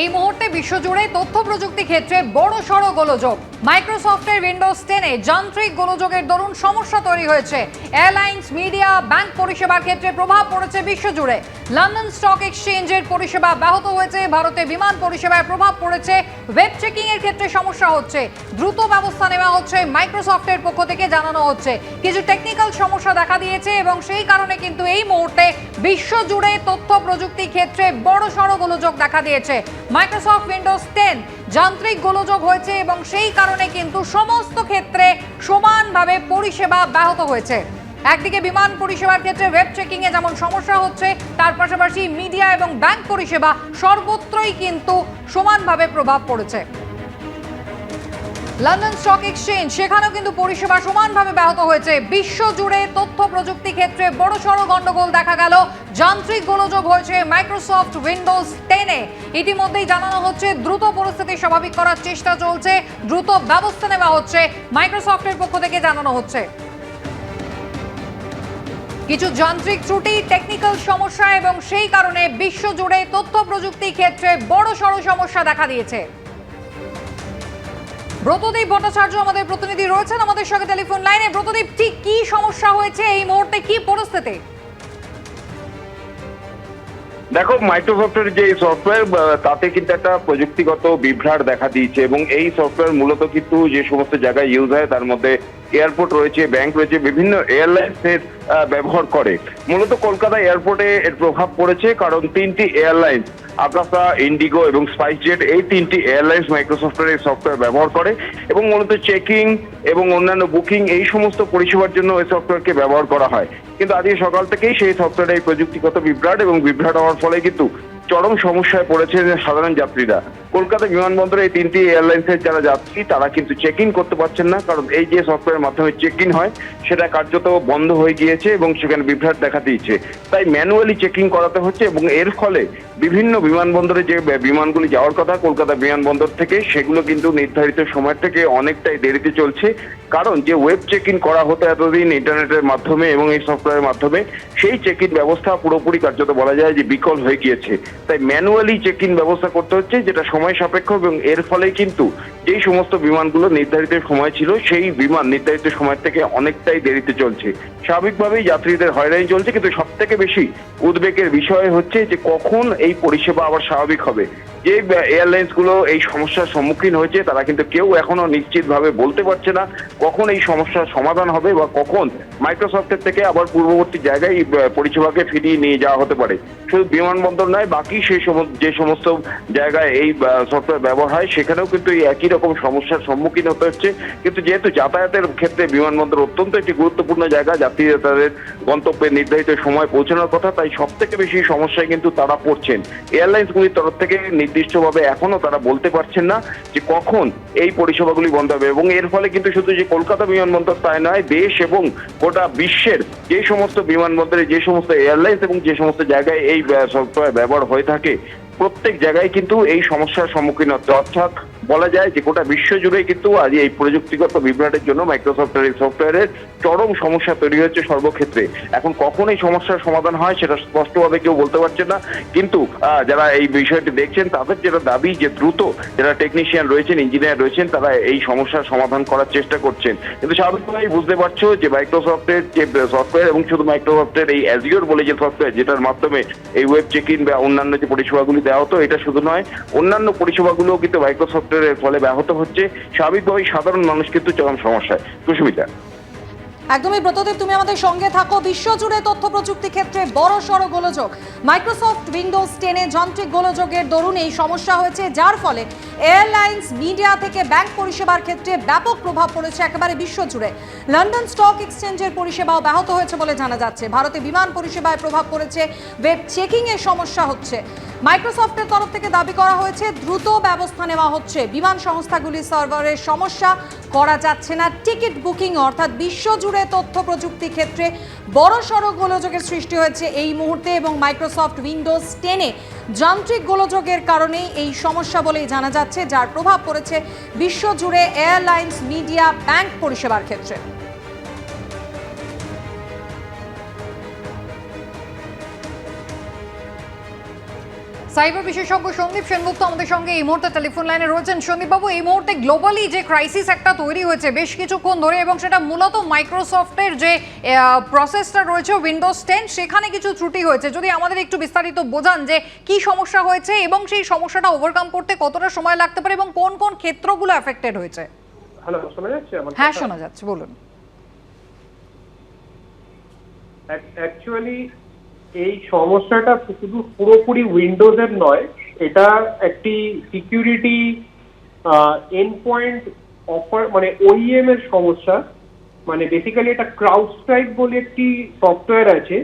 এই মুহূর্তে বিশ্বজুড়ে তথ্য প্রযুক্তি ক্ষেত্রে বড় সড় গোলযোগ। মাইক্রোসফটের উইন্ডোজ টেনে যান্ত্রিক গোলযোগের দরুন সমস্যা তৈরি হয়েছে। এয়ারলাইন্স মিডিয়া ব্যাংক পরিষেবার ক্ষেত্রে প্রভাব পড়েছে বিশ্বজুড়ে। লন্ডন স্টক এক্সচেঞ্জের পরিষেবা ব্যাহত হয়েছে। ভারতে বিমান পরিষেবায় প্রভাব পড়েছে। ওয়েব চেকিং এর ক্ষেত্রে সমস্যা হচ্ছে। দ্রুত ব্যবস্থা নেওয়া হচ্ছে মাইক্রোসফটের পক্ষ থেকে জানানো হচ্ছে। কিছু টেকনিক্যাল সমস্যা দেখা দিয়েছে এবং সেই কারণে কিন্তু এই মুহূর্তে বিশ্বজুড়ে তথ্য প্রযুক্তি ক্ষেত্রে বড় সড় গোলযোগ দেখা দিয়েছে। মাইক্রোসফট উইন্ডোজ টেন যান্ত্রিক গোলযোগ হয়েছে এবং সেই কারণে কিন্তু সমস্ত ক্ষেত্রে সমানভাবে পরিষেবা ব্যাহত হয়েছে। একদিকে বিমান পরিষেবার ক্ষেত্রে ওয়েব চেকিংয়ে যেমন সমস্যা হচ্ছে, তার পাশাপাশি মিডিয়া এবং ব্যাংক পরিষেবা সর্বত্রই কিন্তু সমানভাবে প্রভাব পড়েছে। লন্ডন স্টক এক্সচেঞ্জ, সেখানেও কিন্তু পরিষেবা সমানভাবে ব্যাহত হয়েছে। বিশ্ব জুড়ে তথ্য প্রযুক্তি ক্ষেত্রে বড় সড় গন্ডগোল দেখা গেল। যান্ত্রিক গোলযোগ হয়েছে মাইক্রোসফট উইন্ডোজ টেনে ইতিমধ্যেই জানানো হচ্ছে, দ্রুত পরিস্থিতি স্বাভাবিক করার চেষ্টা চলছে, দ্রুত ব্যবস্থা নেওয়া হচ্ছে মাইক্রোসফটের পক্ষ থেকে জানানো হচ্ছে। কিছু যান্ত্রিক ত্রুটি টেকনিক্যাল সমস্যা এবং সেই কারণে বিশ্বজুড়ে তথ্য প্রযুক্তি ক্ষেত্রে বড় সড় সমস্যা দেখা দিয়েছে। ব্রতদীপ ভট্টাচার্য আমাদের প্রতিনিধি রয়েছেন, আমাদের সঙ্গে টেলিফোন লাইনে। ব্রতদীপ, ঠিক কি সমস্যা হয়েছে এই মুহূর্তে? কি পরিস্থিতি? দেখো, মাইক্রোসফটের যে সফটওয়্যার তাতে কিন্তু একটা প্রযুক্তিগত বিভ্রাট দেখা দিয়েছে এবং এই সফটওয়্যার মূলত কিন্তু যে সমস্ত জায়গায় ইউজ হয়, তার মধ্যে এয়ারপোর্ট রয়েছে ব্যাংক রয়েছে, বিভিন্ন এয়ারলাইন্স এর ব্যবহার করে। মূলত কলকাতা এয়ারপোর্টে এর প্রভাব পড়েছে, কারণ তিনটি এয়ারলাইন্স আকাশা ইন্ডিগো এবং স্পাইস জেট এই তিনটি এয়ারলাইন্স মাইক্রোসফটের এই সফটওয়্যার ব্যবহার করে এবং মূলত চেকিং এবং অন্যান্য বুকিং এই সমস্ত পরিষেবার জন্য এই সফটওয়্যারকে ব্যবহার করা হয়। কিন্তু আজকে সকাল থেকেই সেই সফটওয়্যারে এই প্রযুক্তিগত বিভ্রাট এবং বিভ্রাট হওয়ার ফলে কিন্তু চরম সমস্যায় পড়েছে সাধারণ যাত্রীরা। কলকাতা বিমানবন্দরে এই তিনটি এয়ারলাইন্সের যারা যাত্রী, তারা কিন্তু চেক ইন করতে পারছেন না, কারণ এই যে সফটওয়্যারের মাধ্যমে চেক ইন হয়, সেটা কার্যত বন্ধ হয়ে গিয়েছে এবং সেখানে বিভ্রাট দেখা দিয়েছে। তাই ম্যানুয়ালি চেকিং করাতে হচ্ছে এবং এর ফলে বিভিন্ন বিমানবন্দরে যে বিমানগুলি যাওয়ার কথা, কলকাতা বিমানবন্দর থেকে, সেগুলো কিন্তু নির্ধারিত সময় থেকে অনেকটাই দেরিতে চলছে। কারণ যে ওয়েব চেক ইন করা হতো এতদিন ইন্টারনেটের মাধ্যমে এবং এই সফটওয়্যারের মাধ্যমে, সেই চেক ইন ব্যবস্থা পুরোপুরি কার্যত বলা যায় যে বিকল হয়ে গিয়েছে। তাই ম্যানুয়ালি চেক ইন ব্যবস্থা করতে হচ্ছে, যেটা সময় সাপেক্ষ এবং এর ফলে কিন্তু যেই সমস্ত বিমানগুলো নির্ধারিত সময় ছিল, সেই বিমান নির্ধারিত সময় থেকে অনেকটাই দেরিতে চলছে। স্বাভাবিকভাবেই যাত্রীদের হয়রানি চলছে, কিন্তু সব থেকে বেশি উদ্বেগের বিষয় হচ্ছে যে কখন এই পরিষেবা আবার স্বাভাবিক হবে। যে এয়ারলাইন্সগুলো এই সমস্যার সম্মুখীন হয়েছে, তারা কিন্তু কেউ এখনও নিশ্চিতভাবে বলতে পারছে না কখন এই সমস্যার সমাধান হবে বা কখন মাইক্রোসফটের থেকে আবার পূর্ববর্তী জায়গায় পরিষেবাকে ফিরিয়ে নিয়ে যাওয়া হতে পারে। শুধু বিমানবন্দর নয়, বাকি সেই যে সমস্ত জায়গায় এই সফটওয়্যার ব্যবহার হয়, সেখানেও কিন্তু এই একই রকম সমস্যার সম্মুখীন হতে হচ্ছে। কিন্তু যেহেতু যাতায়াতের ক্ষেত্রে বিমানবন্দর অত্যন্ত একটি গুরুত্বপূর্ণ জায়গা যাত্রীরা তাদের গন্তব্যে নির্ধারিত সময় পৌঁছানোর কথা, তাই সব থেকে বেশি সমস্যায় কিন্তু তারা পড়ছেন। এয়ারলাইন্সগুলির তরফ থেকে নির্দিষ্টভাবে এখনও তারা বলতে পারছেন না যে কখন এই পরিষেবাগুলি বন্ধ হবে। এবং এর ফলে কিন্তু শুধু যে কলকাতা বিমানবন্দর তাই নয়, দেশ এবং গোটা বিশ্বের যে সমস্ত বিমানবন্দরে, যে সমস্ত এয়ারলাইন্স এবং যে সমস্ত জায়গায় এই সফটওয়্যার ব্যবহার হয়ে থাকে প্রত্যেক জায়গায় কিন্তু এই সমস্যার সম্মুখীন হচ্ছে অর্থাৎ বলা যায় যে গোটা বিশ্ব জুড়ে কিন্তু আজ এই প্রযুক্তিগত বিভ্রাটের জন্য মাইক্রোসফটের এই সফটওয়্যারের চরম সমস্যা তৈরি হচ্ছে সর্বক্ষেত্রে। এখন কখন এই সমস্যার সমাধান হয় সেটা স্পষ্টভাবে কেউ বলতে পারছে না। কিন্তু যারা এই বিষয়টি দেখছেন, তাদের যেটা দাবি যে দ্রুত যারা টেকনিশিয়ান রয়েছেন ইঞ্জিনিয়ার রয়েছেন, তারা এই সমস্যার সমাধান করার চেষ্টা করছেন। কিন্তু স্বাভাবিকভাবেই বুঝতে পারছ যে মাইক্রোসফটের যে সফটওয়্যার এবং শুধু মাইক্রোসফটের এই অ্যাজিওর বলে যে সফটওয়্যার যেটার মাধ্যমে এই ওয়েব চেক ইন বা অন্যান্য যে পরিষেবাগুলি দেওয়া হতো এটা শুধু নয়, অন্যান্য পরিষেবাগুলোও কিন্তু মাইক্রোসফটের ফলে ব্যাহত হচ্ছে। স্বাভাবিকভাবেই সাধারণ মানুষ কিন্তু চরম সমস্যায়। সুস্মিতা। একদমই ব্রতদেব তুমি আমাদের সঙ্গে থাকো। বিশ্বজুড়ে তথ্য প্রযুক্তি ক্ষেত্রে বড় সড় গোলযোগ। মাইক্রোসফট উইন্ডোজ টেনে যান্ত্রিক গোলযোগের দরুন এই সমস্যা হয়েছে, যার ফলে এয়ারলাইন্স মিডিয়া থেকে ব্যাংক পরিষেবার ক্ষেত্রে ব্যাপক প্রভাব পড়েছে একেবারে বিশ্বজুড়ে। লন্ডন স্টক এক্সচেঞ্জের পরিষেবাও ব্যাহত হয়েছে বলে জানা যাচ্ছে। ভারতে বিমান পরিষেবায় প্রভাব পড়েছে। ওয়েব চেকিংয়ের সমস্যা হচ্ছে। মাইক্রোসফটের তরফ থেকে দাবি করা হয়েছে, দ্রুত ব্যবস্থা নেওয়া হচ্ছে। বিমান সংস্থাগুলির সার্ভারের সমস্যা করা যাচ্ছে না। টিকিট বুকিং, অর্থাৎ বিশ্বজুড়ে তথ্য প্রযুক্তি ক্ষেত্রে বড় সড় গোলযোগের সৃষ্টি হয়েছে এই মুহূর্তে এবং মাইক্রোসফট উইন্ডোজ টেনে যান্ত্রিক গোলযোগের কারণেই এই সমস্যা বলেই জানা যাচ্ছে, যার প্রভাব পড়েছে বিশ্বজুড়ে এয়ারলাইন্স মিডিয়া ব্যাংক পরিষেবার ক্ষেত্রে। সাইবার বিশেষজ্ঞ সন্দীপ সেনগুপ্ত আমাদের সঙ্গে এই মুহূর্তে টেলিফোন লাইনে রয়েছেন। সন্দীপবাবু এই মুহূর্তে গ্লোবালি যে ক্রাইসিস একটা তৈরি হয়েছে বেশ কিছুক্ষণ ধরে এবং সেটা মূলত মাইক্রোসফটের যে প্রসেসটা রয়েছে উইন্ডোজ টেন সেখানে কিছু ত্রুটি হয়েছে। যদি আমাদের একটু বিস্তারিত বোঝান যে কি সমস্যা হয়েছে এবং সেই সমস্যাটা ওভারকাম করতে কতটা সময় লাগতে পারে এবং কোন কোন ক্ষেত্রগুলো এফেক্টেড হয়েছে? হ্যালো শোনা যাচ্ছে হ্যাঁ শোনা যাচ্ছে বলুন। অ্যাকচুয়ালি এই সমস্যাটা শুধু পুরোপুরি উইন্ডোজের নয়, এটা একটি সিকিউরিটি এন্ড পয়েন্ট অফার মানে ওইএম এর সমস্যা। মানে বেসিক্যালি এটা ক্রাউড স্ট্রাইক বলে একটি সফটওয়্যার আছে।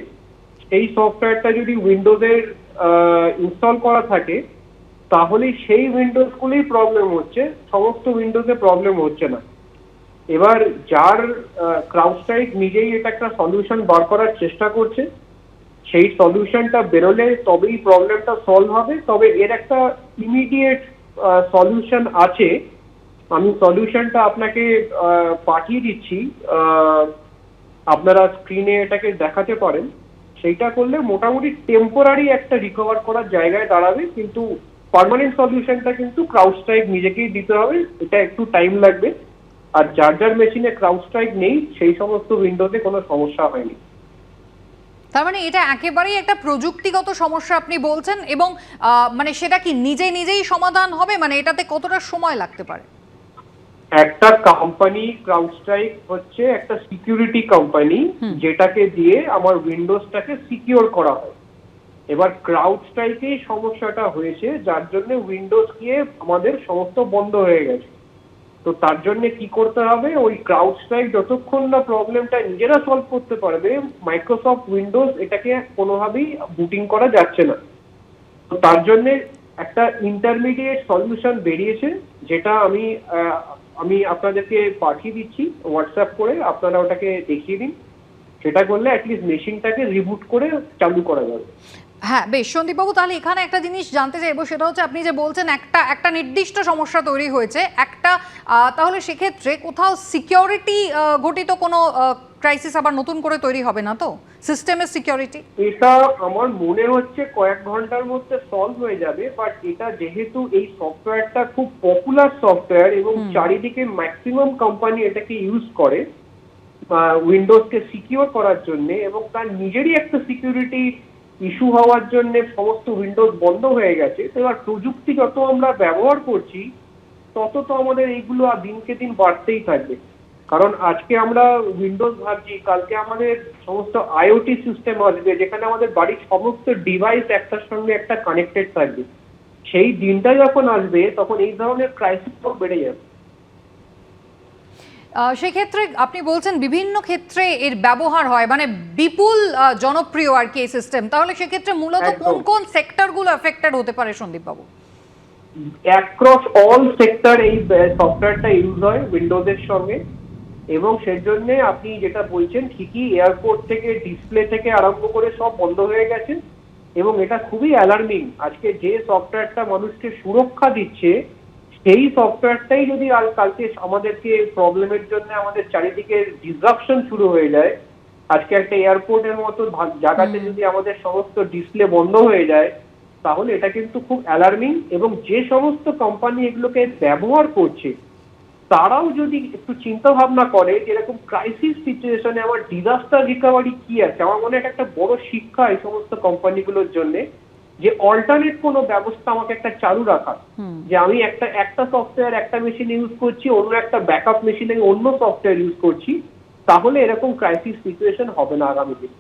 এই সফটওয়্যারটা যদি উইন্ডোজের ইনস্টল করা থাকে তাহলে সেই উইন্ডোজগুলোই প্রবলেম হচ্ছে, সমস্ত উইন্ডোজে প্রবলেম হচ্ছে না। এবার যার ক্রাউড ক্রাউডস্ট্রাইক নিজেই এটা একটা সলিউশন বার করার চেষ্টা করছে সেই সলিউশনটা বেরোলে তবেই প্রবলেমটা সলভ হবে। তবে এর একটা ইমিডিয়েট সলিউশন আছে। আমি সলিউশনটা আপনাকে পাঠিয়ে দিচ্ছি। আপনারা স্ক্রিনে এটাকে দেখাতে পারেন। সেইটা করলে মোটামুটি টেম্পোরারি একটা রিকভার করার জায়গায় দাঁড়াবে, কিন্তু পার্মানেন্ট সলিউশনটা কিন্তু ক্রাউডস্ট্রাইক নিজেকেই দিতে হবে। এটা একটু টাইম লাগবে। আর যার যার মেশিনে ক্রাউডস্ট্রাইক নেই, সেই সমস্ত উইন্ডোতে কোনো সমস্যা হয়নি। তার মানে এটা একেবারেই একটা প্রযুক্তিগত সমস্যা আপনি বলছেন এবং মানে সেটা কি নিজে নিজেই সমাধান হবে? মানে এটাতে কতটা সময় লাগতে পারে? একটা কোম্পানি ক্রাউডস্ট্রাইক হচ্ছে একটা সিকিউরিটি কোম্পানি যেটাকে দিয়ে আমার উইন্ডোজটাকে সিকিউর করা হয়। এবার ক্রাউডস্ট্রাইকেই সমস্যাটা হয়েছে যার জন্য উইন্ডোজ গিয়ে আমাদের সমস্ত বন্ধ হয়ে গেছে। তো তার জন্য কি করতে হবে? ওই ক্রাউডস্ট্রাইক যতক্ষণ না প্রবলেমটা নিজেরা সলভ করতে পারবে মাইক্রোসফট উইন্ডোজ এটাকে কোনোভাবেই বুটিং করা যাচ্ছে না। তো তার জন্য একটা ইন্টারমিডিয়েট সলিউশন বেরিয়েছে, যেটা আমি আমি আপনাদেরকে পাঠিয়ে দিচ্ছি হোয়াটসঅ্যাপ করে, আপনারা ওটাকে দেখিয়ে দিন। সেটা করলে অ্যাটলিস্ট মেশিনটাকে রিবুট করে চালু করা যাবে। হ্যাঁ বেশ। সন্দীপবাবু তাহলে এখানে একটা জিনিস জানতে চাইব সেটা হচ্ছে আপনি যে বলছেন একটা একটা নির্দিষ্ট সমস্যা তৈরি হয়েছে। একটা তাহলে সেক্ষেত্রে কোথাও সিকিউরিটি ঘটিত কোনো ক্রাইসিস আবার নতুন করে তৈরি হবে না তো? সিস্টেমের সিকিউরিটি এটা আমার মনে হচ্ছে কয়েক ঘণ্টার মধ্যে সলভ হয়ে যাবে বাট এটা যেহেতু এই সফটওয়্যারটা খুব পপুলার সফটওয়্যার এবং চারিদিকে ম্যাক্সিমাম কোম্পানি এটাকে ইউজ করে উইন্ডোজকে সিকিউর করার জন্য এবং তার নিজেরই একটা সিকিউরিটি ইস্যু হওয়ার জন্য সমস্ত উইন্ডোজ বন্ধ হয়ে গেছে, তো এবার প্রযুক্তি যত আমরা ব্যবহার করছি, তত তো আমাদের এইগুলো আর দিনকে দিন বাড়তেই থাকবে। কারণ আজকে আমরা উইন্ডোজ ভাবছি, কালকে আমাদের সমস্ত আইওটি সিস্টেম আসবে, যেখানে আমাদের বাড়ির সমস্ত ডিভাইস একটার সঙ্গে একটা কানেক্টেড থাকবে। সেই দিনটা যখন আসবে, তখন এই ধরনের ক্রাইসিস বেড়ে যাবে। সেক্ষেত্রে আপনি বলছেন বিভিন্ন ক্ষেত্রে এর ব্যবহার হয় মানে বিপুল জনপ্রিয় আর কি এই সিস্টেম তাহলে সেক্ষেত্রে মূলত। কোন কোন সেক্টরগুলো এফেক্টেড হতে পারে সন্দীপবাবু? অ্যাক্রস অল সেক্টর এই সফটওয়্যারটা ইউজ হয় উইন্ডোজের সঙ্গে। এবং সেই জন্য আপনি যেটা বলছেন ঠিকই এয়ারপোর্ট থেকে ডিসপ্লে থেকে আরম্ভ করে সব বন্ধ হয়ে গেছে। এবং এটা খুবই অ্যালার্মিং আজকে যে সফটওয়্যারটা মানুষকে সুরক্ষা দিচ্ছে সেই সফটওয়্যারটাই যদি আর কালকে আমাদেরকে প্রবলেমের জন্য আমাদের চারিদিকে ডিসরাপশন শুরু হয়ে যায় আজকে একটা এয়ারপোর্টের মতো জায়গাতে যদি আমাদের সমস্ত ডিসপ্লে বন্ধ হয়ে যায় তাহলে এটা কিন্তু খুব অ্যালার্মিং এবং যে সমস্ত কোম্পানি এগুলোকে ব্যবহার করছে তারাও যদি একটু চিন্তা ভাবনা করে যে এরকম ক্রাইসিস সিচুয়েশনে আমার ডিজাস্টার রিকভারি কি আছে? আমার মনে হয় এটা একটা বড় শিক্ষা এই সমস্ত কোম্পানিগুলোর জন্য। যে অল্টারনেট কোনো ব্যবস্থা আমাকে একটা চালু রাখা। যে আমি একটা একটা সফটওয়্যার একটা মেশিনে ইউজ করছি অন্য একটা ব্যাকআপ মেশিনে আমি অন্য সফটওয়্যার ইউজ করছি তাহলে এরকম ক্রাইসিস সিচুয়েশন হবে না আগামী দিনে।